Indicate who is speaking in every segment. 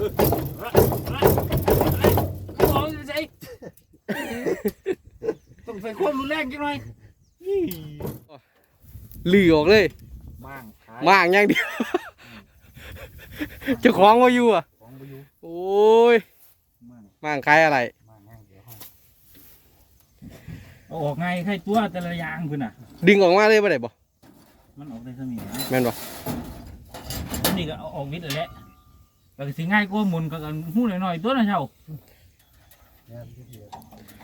Speaker 1: บอกจะใส่ต้องใส่ความรุนแรงจังหน่อย
Speaker 2: ลือออกเลย
Speaker 1: บ้างขาย
Speaker 2: มากอย่างเดียวเจ้าของว่าอยู่อะ
Speaker 1: ของไปอยู่
Speaker 2: โอ้ย
Speaker 1: บ้าง
Speaker 2: มากขายอะไร
Speaker 1: บ้างง่ายเดี๋ยวห้องเอาออกไงใครตัวแต่ละอย่างเพื่นน่ะ
Speaker 2: ดึงออกมาเลยบ่ได้บ่
Speaker 1: มันออกได้สมีนะ
Speaker 2: แม่นบ่
Speaker 1: นนี้ก็เอาออกวิทย์เลยแหละ ก็สิง่ายกว่าหมุนก็กันหู้หน่อยๆตัวน่ะเช่า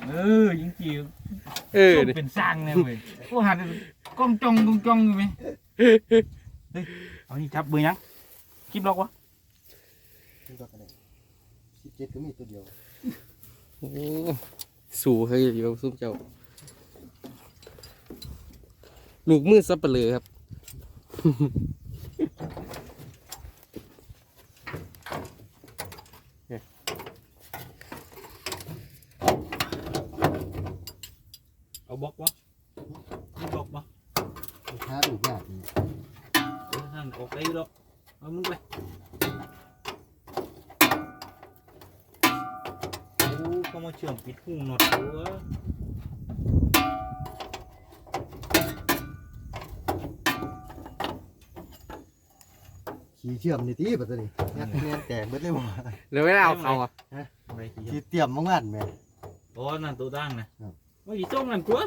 Speaker 1: เออยิงจี
Speaker 2: เออ
Speaker 1: ต้
Speaker 2: นี่
Speaker 1: เป็นสร้างเนี่ยเว้ยกูหันกล้องจ้องกล้องจ้องอยู่ไหมเฮ้ยเอานี่จับเบอร์ยังคลิปล็อกวะ
Speaker 3: สิบเจ็ดก็มีตัวเดียว
Speaker 2: โอ้สู่เคยอยู่ซุ่มเจ้าลูกมือซับเปลือครับ
Speaker 1: เอาบล็อกวะนี่บล็อกวะ
Speaker 3: ลูกค้าดูยากนี่
Speaker 1: เดี๋ยวท่านออกไปหรอกเอามึงไปโอ้เขามาเชื่อมปิดหูหนอดตัว
Speaker 3: ขี่เชื่อมนี่ตีปัตตานีงัดเนียนแตกเบิดเลยว่ะ
Speaker 2: เดี๋ยวไม่ได้เอาเขาอะ
Speaker 1: อะไรที
Speaker 3: ขี่เตรียมมางานแม่
Speaker 1: โอ้นั่นตัวตั้งนะครับว่าอี จ้องนั่นตัว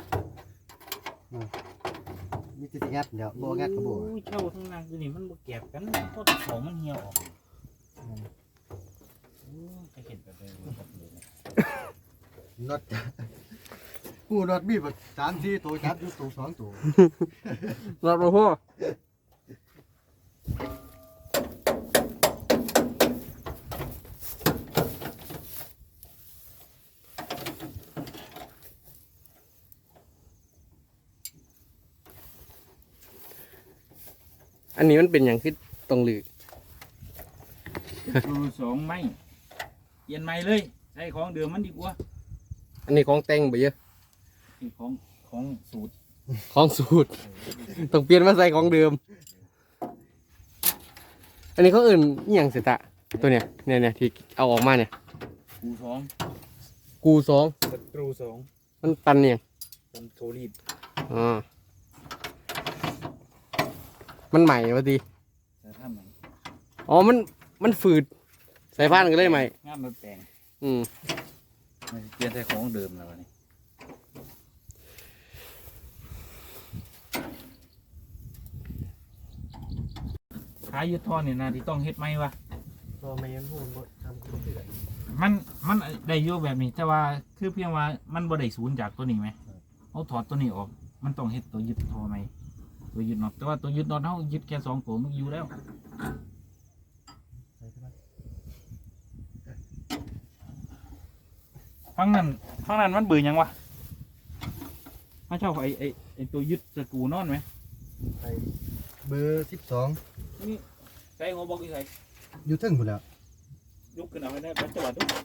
Speaker 3: มีแต่สิงัดเดี๋ยวบ่งัดก็บ่
Speaker 1: โอ้ยเช่าทั้งนั้นคือนี่มันบ่แก็บกันเพราะของมันเหี่ยวออกโอ้ยจะเห็นแบบนี้บ่ครับเลยนะ
Speaker 3: น็อตกูน็อตมีบัดสามสี่ตัวจับอยู่ตัวสองตัว
Speaker 2: รอดมาพ่อ อันนี้มันเป็นอย่างที่ตรงหลือ
Speaker 1: ดูสองไม้เปลี่ยนไม้เลยใช้ของเดิมมันดีกว่า
Speaker 2: อันนี้ของแต่งไปเยอะ
Speaker 1: นี่ของของสูตร
Speaker 2: ของสูตร ต้องเปลี่ยนมาใส่ของเดิม อันนี้เขาเอื่นอหย่างเสยตะตัวเนี้ยเนี่ยเนี่ยที่เอาออกมาเนี่ย
Speaker 1: กูสอง
Speaker 2: กูสอง
Speaker 1: ศัตรูสอง
Speaker 2: มันปันเนี่ย
Speaker 1: เป็นโทรีด
Speaker 2: อ่า มันใหม่พอดี
Speaker 1: แต่ถ้ามัน
Speaker 2: อ๋อมันมันฝืดใส่ผ้านกันเลยใหม่
Speaker 1: งานมันแปลง
Speaker 2: อืม
Speaker 1: มันเปลี่ยนใช้ของเดิมแล้ววะนี่ขายอยุทธรนี่นะที่ต้องเฮ็ดไหมวะ
Speaker 3: พอแม่นพูดบ่ทำคือกัน
Speaker 1: มันมันได้อยู่แบบนี้ แต่ว่าคือเพียงว่ามันบ่ได้ศูนย์จากตัวนี้ไหมเอาถอดตัวนี้ออก มันต้องเฮ็ดตัวยึดทอไหม ตัวยึดน็อตแต่ว่าตัวยึดน็อตเขายึดแค่สองตัวมันอยู่แล้วฟังนั้นฟังนั้นมันเบื่อยังวะมาเช่าไอ้ไอ้ไอ้ตัวยึดสกรูนอนไหม
Speaker 3: ไปเบอร์สิบสอง
Speaker 1: ใส่หัวบอกที่ใส่
Speaker 3: อยู่เทึงพุ่นแล้ว
Speaker 1: ยกขึ้นเอาให้ได้ปัจจุบันดู
Speaker 3: น็อ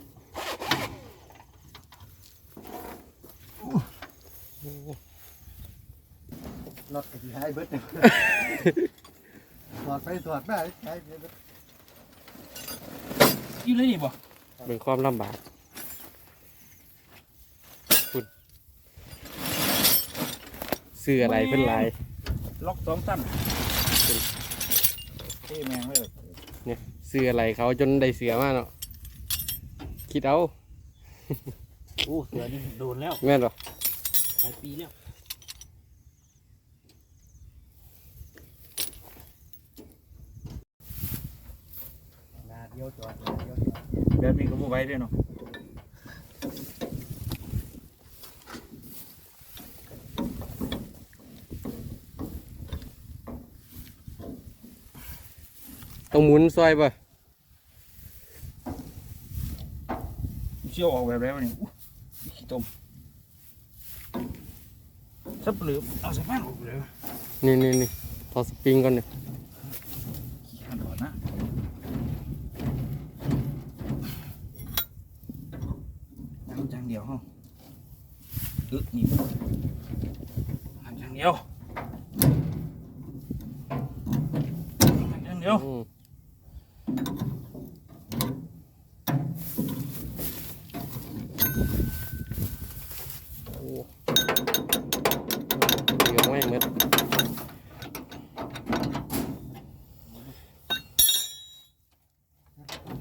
Speaker 3: ตก็สิหายเบิดถอดไปถอดมาหายเบิด
Speaker 1: อยู่เลยนี่บ่
Speaker 2: เป็นความลำบากคุณซื้ออะไรเป็นไร
Speaker 1: ล็อกสองสั้นเท่แมงเลย
Speaker 2: ซื้ออะไรเขาจนได้เสือมาเนาะคิดเอา
Speaker 1: โอ้เสือนี่โดนแล้ว
Speaker 2: แม่นปะ
Speaker 1: หลายปีแล้ว
Speaker 3: หนา เดียวจอดหนาเดียวจอด
Speaker 1: แบบนี้ก็บ่ไหวเด้เนาะ
Speaker 2: ต้องหมุนซอยปะ
Speaker 1: เชี่ยวออกแบบแล้วนี่อู้ขี้ต้มสับปลือเอาใส่ผ้าออกเลย
Speaker 2: นี่นี่นี่ถอดสปริงก่อนเนี่ย
Speaker 1: ขี้ขันก่อนนะ น้ำจังเดียวเฮาเออนี่บ่น้ำจังเดียวน้ำจังเดียว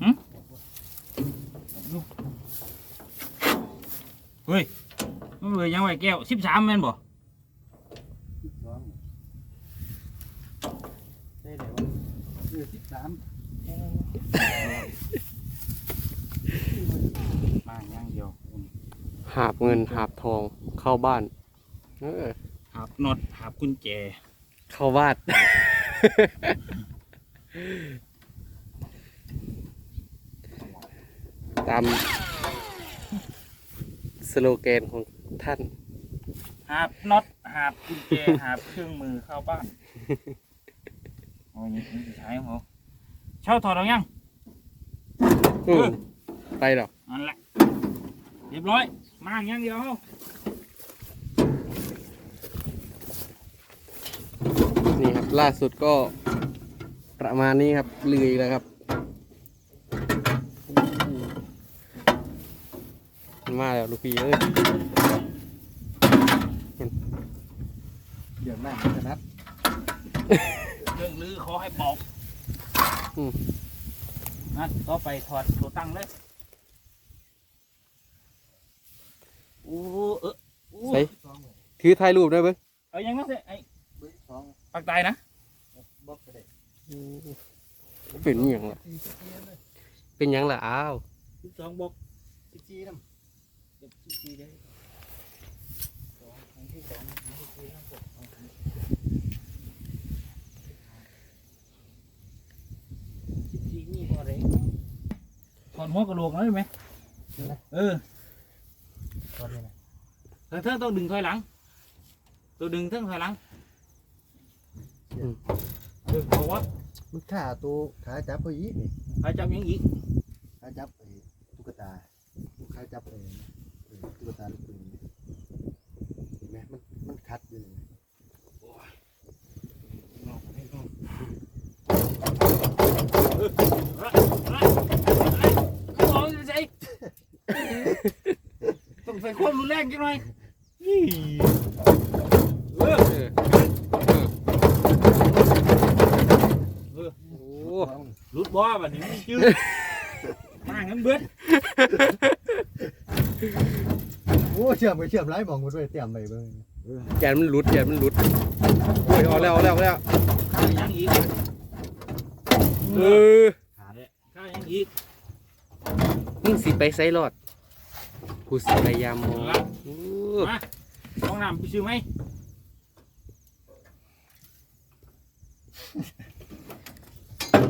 Speaker 2: อืม
Speaker 1: เฮ้ยมันเบ อร์ยังไงแก้วสิบสามแม่นบ่
Speaker 3: สิบสองได้ไหนวะเออสิบสาม
Speaker 1: มาอย่างเดียว
Speaker 2: หาบเงินหาบทองเข้าบ้าน เออ
Speaker 1: หาบน็อตหาบกุญแจ
Speaker 2: เข้าบ้าน ตามสโลแกนของท่าน
Speaker 1: หาบน็อตหาบกุญแจหาบเครื่องมือเข้าบ้านโอ้ยนี่ใช้ของเขาเช่าถอดเอายัง
Speaker 2: อืมไปหรอก
Speaker 1: นั่นแหละเรียบร้อยมาอย่างเดียวเฮา
Speaker 2: นี่ครับ ล่าสุดก็ประมาณนี้ครับเลือยแล้วครับมันมาแล้วลูกพี่เอ้ย
Speaker 3: ดี๋ยวหน้าจะนัด
Speaker 1: เรื่องลือขอให้บอกนะก็ไปถอดตัวตั้งเลยโอ้เออโอ้
Speaker 2: ใส่ถือถ่ายรูปได้เบิ้ง
Speaker 1: เอายังนะเสไอ้
Speaker 3: เบอร์สอง
Speaker 1: ปากตายนะ
Speaker 3: บล็อกก็ได้
Speaker 2: เป็นอหย่างล่ะ
Speaker 3: สี่สิบสี่เลย
Speaker 2: เป็นหยังล่ะอ้าว
Speaker 1: สิบสองบอก
Speaker 3: สิบสี่น้
Speaker 1: เก็บสิบสี่ได้สองอันที่สองอันที่สี่ทั้งหมดเอาอันนี้สิบสี่นี่พอเลยถ อดหัวกระโหลกแล้วได้ไหมเออำ
Speaker 3: ตอนนี้นะ
Speaker 1: เธอเธอต้องดึงถอยหลัง ตัวดึงเทิงถอยหลังเออบอกว่า
Speaker 3: มันขาตัวขาจับไปอีกนี่
Speaker 1: ใครจับยังอีก
Speaker 3: ขาจับไอ้ตุ๊กตาขาจับไอ้เออตุ๊กตาลูกปืนเนี่ยเห็นไหมมันมันคัดอยู่เลย
Speaker 1: นอกไม่นอกเออ รุนแรงจังหน่อยยี่เออ
Speaker 2: เออ
Speaker 1: เออ
Speaker 2: โอ้
Speaker 1: รุดบ่แบบนี้มันจืดมางั้นเบิด
Speaker 3: โอ้เชื่อมไปเชื่อมไล่มองมาด้วยเตรียมไปเบิ่ง
Speaker 2: แกนมันหลุดแกนมันหลุดโอ้ยเอาแล้วเอาแล้วเอาแล้ว
Speaker 1: ข้ายังอีก
Speaker 2: เออ
Speaker 1: ข้ายังอีก
Speaker 2: มึงสิไปไซรอด กูสิพยายามมองโอ้
Speaker 1: มาห้องน้ำไปซื้อไหม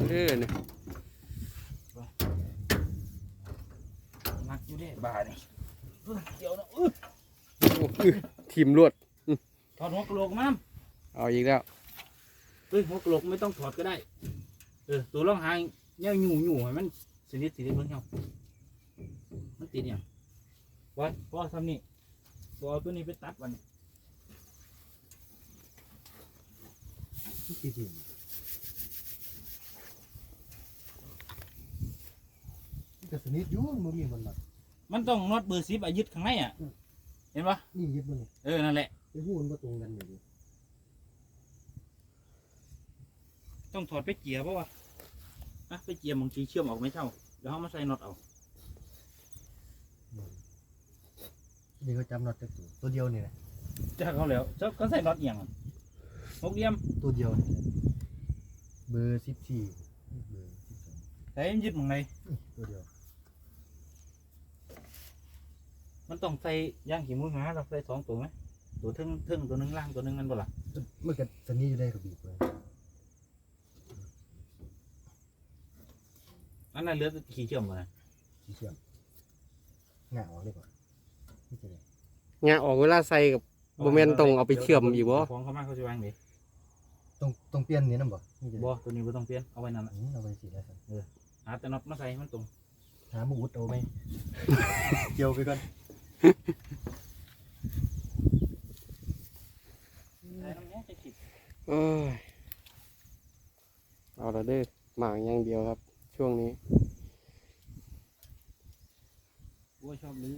Speaker 2: เออเนี่ย
Speaker 1: นักอยู่เด้บ้านี่เออเดี๋ยวนะเออ
Speaker 2: โอ้อื้อทีมรวด
Speaker 1: ถอดหัวกะโหลกมา
Speaker 2: เอาอีกแล้ว
Speaker 1: เฮ้ยหัวกะโหลกไม่ต้องถอดก็ได้ เออตัวร่องหางเนี่ยหยู่หยู่ให้มันสนิทสนิทเบิ่งเฮามันติดอย่าง วันพ่อทำนี่ตัวเอาตัวนี้ไปตัดวันนี้
Speaker 3: ที่จริงมันก็สนิทอยู่มันมีมันหนัก
Speaker 1: มันต้องน็อตเบอร์สิบอะยึดข้างในอะ เห็นปะ
Speaker 3: นี่ยึดมันนี่
Speaker 1: เออ นั่นแหละ
Speaker 3: ไอ้หูมันก็ตรงกันอยู่ดิ
Speaker 1: ต้องถอดไปเกียร์ปะวะอะไปเกียร์บางทีเชื่อมออกไม่เท่า เดี๋ยวเขามาใส่น็อตเอา
Speaker 3: นี่ก็จำน็อตจากตัวตัวเดียวนี่แหละ
Speaker 1: จะเขาแล้วเจ้าเขาใส่น็อตเอียงอะหกเหลี่ยม
Speaker 3: ตัวเดียวนี่แหละเบอร์สิบสี่เบอร์สิบสอง
Speaker 1: แต่มันยึดมึงไง
Speaker 3: ตัวเดียว
Speaker 1: มันต้องใส่ย่างขีมือหาเราใส่สองตัวไหมตัวเทึ่งเทึ่งตัวหนึงล่างตัวหนึงนั่นบ่ล่ะ
Speaker 3: มันก็สนิทอยู่ได้กับบีบเลย
Speaker 1: อันนั้นเหลือแต่ขี่เชื่อมมานะ
Speaker 3: สีเชื่อมหงาออกเลยก่อนนี่จะได้
Speaker 2: งานออกเวลาใส่กับบ่แม่นต้องเอาไปเชื่อมอีกบ่
Speaker 1: ของเขามาเขาจะวางดิ
Speaker 3: ต้องต้องเปลี่ยนนี่นะบ่นี่จะ
Speaker 1: บ่
Speaker 3: ได้
Speaker 1: ตัวนี้บ่ต้องเปลี่ยนเอาไว้นั่นน่ะ
Speaker 3: อืมเอาไปสีแล้วกัน
Speaker 1: หาแต่น็อตมาใส่ให้มันตรง
Speaker 3: หาหมูอุดเอาไหมเกี่ยวไปก่อน
Speaker 1: ใส่น้ำเนี้ยจะขีด
Speaker 2: เอ้ยเอาละเด้อหมากอย่างเดียวครับ ช่วงนี้
Speaker 1: ว่าชอบลื้อ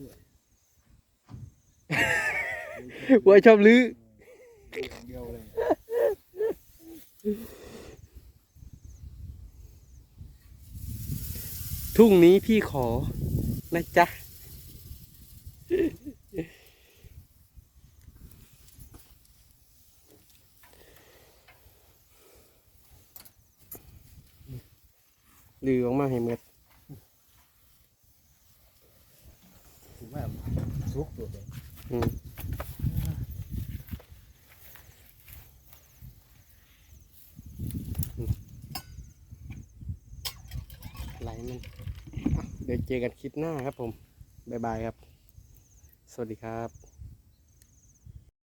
Speaker 2: วัวชอบลื้อทุ่งนี้พี่ขอนะจ๊ะ ลือออกมาให้เมือด
Speaker 3: ถือว่าซุกตัวเล
Speaker 2: ย เจอกันคลิปหน้าครับผม บ๊ายบายครับ สวัสดีครับ